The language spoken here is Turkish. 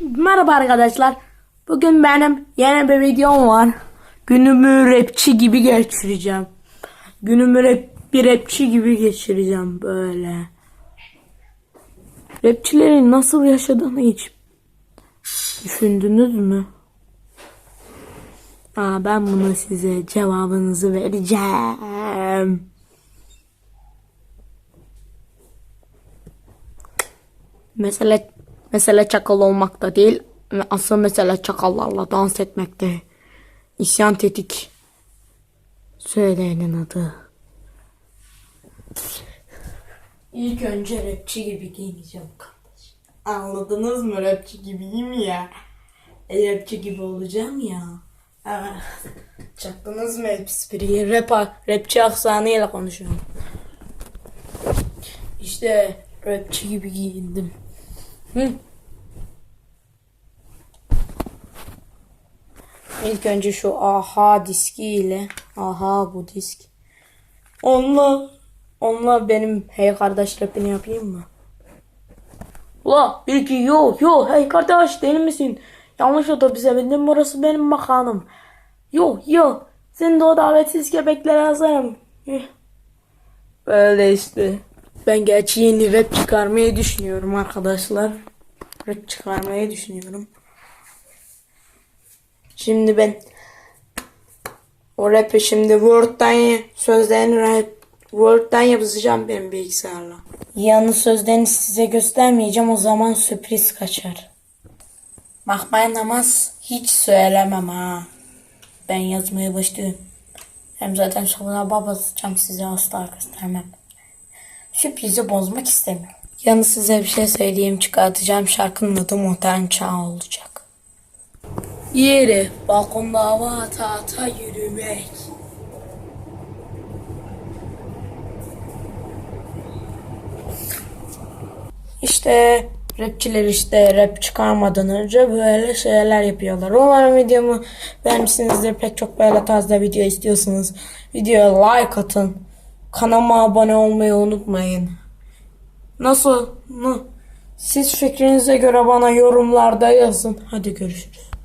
Merhaba arkadaşlar. Bugün benim yeni bir videom var. Günümü rapçi gibi geçireceğim. Günümü rap, bir rapçi gibi geçireceğim böyle. Rapçilerin nasıl yaşadığını hiç düşündünüz mü? Aa, ben bunu size cevabınızı vereceğim. Mesele mesele çakal olmakta değil. Asıl mesele çakallarla dans etmekte. İsyan tetik. Söyleyenin adı. İlk önce rapçi gibi giyineceğim kardeş. Anladınız mı rapçi gibiyim ya. E, rapçi gibi olacağım ya. Çaktınız mı espriyi? Rap, rapçi aksanıyla konuşuyorum. İşte rapçi gibi giyindim. Hı. İlk önce şu aha diski ile aha bu disk. Onunla onunla benim hey kardeş rapini yapayım mı? Ula ilki yo yo hey kardeş deli misin? Yanlış otobüse bindim burası benim makamım. Yo yo seni de o davetsiz köpeklere yazarım. Eh. Böyle işte. Ben gerçi yeni rap çıkarmayı düşünüyorum arkadaşlar. Rap çıkarmayı düşünüyorum. Şimdi ben o rap'i şimdi Word'dan sözlerini rap Word'dan yazacağım benim bilgisayarla. Yalnız sözlerini size göstermeyeceğim o zaman sürpriz kaçar. Bakmayın namaz hiç söylemem ha. Ben yazmaya başlıyorum. Hem zaten sonra basacağım size asla göstermem. Sürprizi bozmak istemiyorum. Yalnız size bir şey söyleyeyim çıkartacağım şarkının adı Modern Çağ olacak. Yeri balkonda hava ata ata yürümek. İşte rapçiler işte rap çıkarmadan önce böyle şeyler yapıyorlar. Umarım videomu beğenmişsinizdir. Pek çok böyle tarzda video istiyorsanız videoya like atın. Kanalıma abone olmayı unutmayın. Nasıl? Siz fikrinize göre bana yorumlarda yazın. Hadi görüşürüz.